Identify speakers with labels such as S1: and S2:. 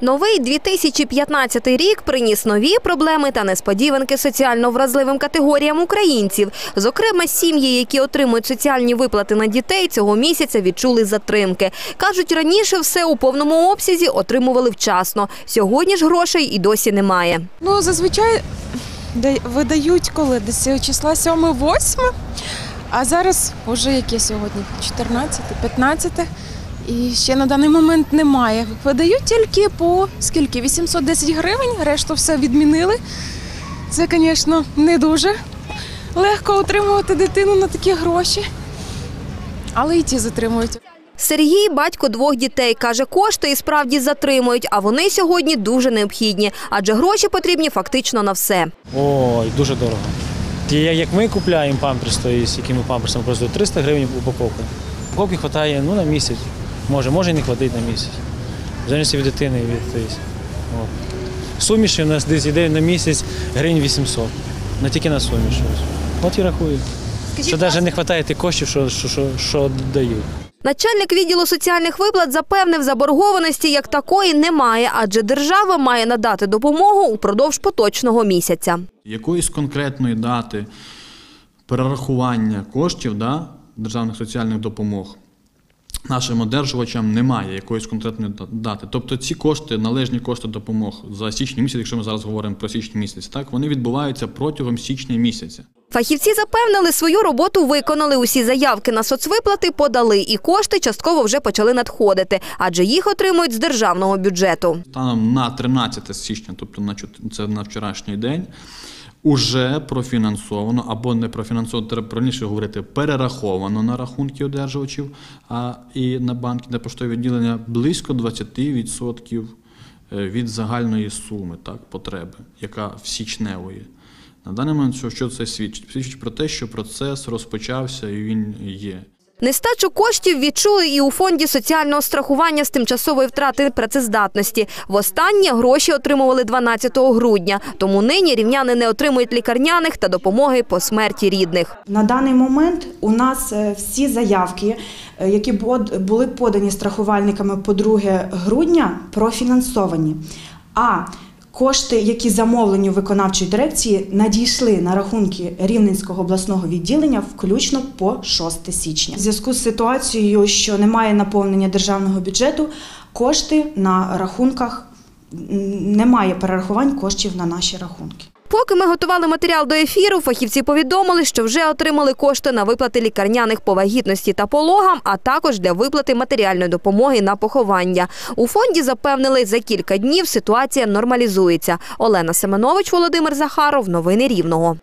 S1: Новий 2015 рік приніс нові проблеми та несподіванки соціально вразливим категоріям українців. Зокрема, сім'ї, які отримують соціальні виплати на дітей, цього місяця відчули затримки. Кажуть, раніше все у повному обсязі отримували вчасно. Сьогодні ж грошей і досі немає.
S2: Ну, зазвичай да- видають коли десь числа 7-8, а зараз уже яке сьогодні? 14, 15. І ще на даний момент немає. Видають тільки по скільки? 810 гривень, решту все відмінили. Це, звісно, не дуже легко утримувати дитину на такі гроші. Але і ті затримують.
S1: Сергій – батько двох дітей. Каже, кошти і справді затримують, а вони сьогодні дуже необхідні, адже гроші потрібні фактично на все.
S3: Ой, дуже дорого. Як- Як ми купляємо памперс, то з якими памперсами просто 300 гривень упаковка. Упаковки вистачає ну, на місяць. Може, може і не хватить на місяць. В залежності від дитини і від. Суміші у нас десь йде на місяць гривень 800. Не тільки на суміші. От і рахую. Що навіть не вистачає тих коштів, що, що, що, що дають.
S1: Начальник відділу соціальних виплат запевнив, заборгованості як такої немає, адже держава має надати допомогу упродовж поточного місяця.
S4: якоїсь конкретної дати перерахування коштів да, державних соціальних допомог нашим одержувачам немає якоїсь конкретної дати. Тобто ці кошти, належні кошти допомог за січень місяць, якщо ми зараз говоримо про січень місяць, так вони відбуваються протягом січня місяця.
S1: Фахівці запевнили, свою роботу виконали. Усі заявки на соцвиплати подали, і кошти частково вже почали надходити, адже їх отримують з державного бюджету.
S4: Станом на 13 січня, тобто на це на вчорашній день, уже профінансовано або не профінансовано, треба правильніше говорити, перераховано на рахунки одержувачів а, і на банки, на поштові відділення близько 20% е, від загальної суми так, потреби, яка в січневої. На даний момент, що це свідчить? Свідчить про те, що процес розпочався і він є.
S1: Нестачу коштів відчули і у фонді соціального страхування з тимчасової втрати працездатності. Востаннє гроші отримували 12 грудня, тому нині рівняни не отримують лікарняних та допомоги по смерті рідних.
S5: На даний момент у нас е, всі заявки, е, які були подані страхувальниками по 2 грудня, профінансовані. А кошти, які замовлені у виконавчої дирекції, надійшли на рахунки Рівненського обласного відділення, включно по 6 січня. В зв'язку з ситуацією, що немає наповнення державного бюджету, кошти на рахунках немає перерахувань коштів на наші рахунки.
S1: Поки ми готували матеріал до ефіру, фахівці повідомили, що вже отримали кошти на виплати лікарняних по вагітності та пологам, а також для виплати матеріальної допомоги на поховання. У фонді запевнили, за кілька днів ситуація нормалізується. Олена Семенович, Володимир Захаров. Новини Рівного.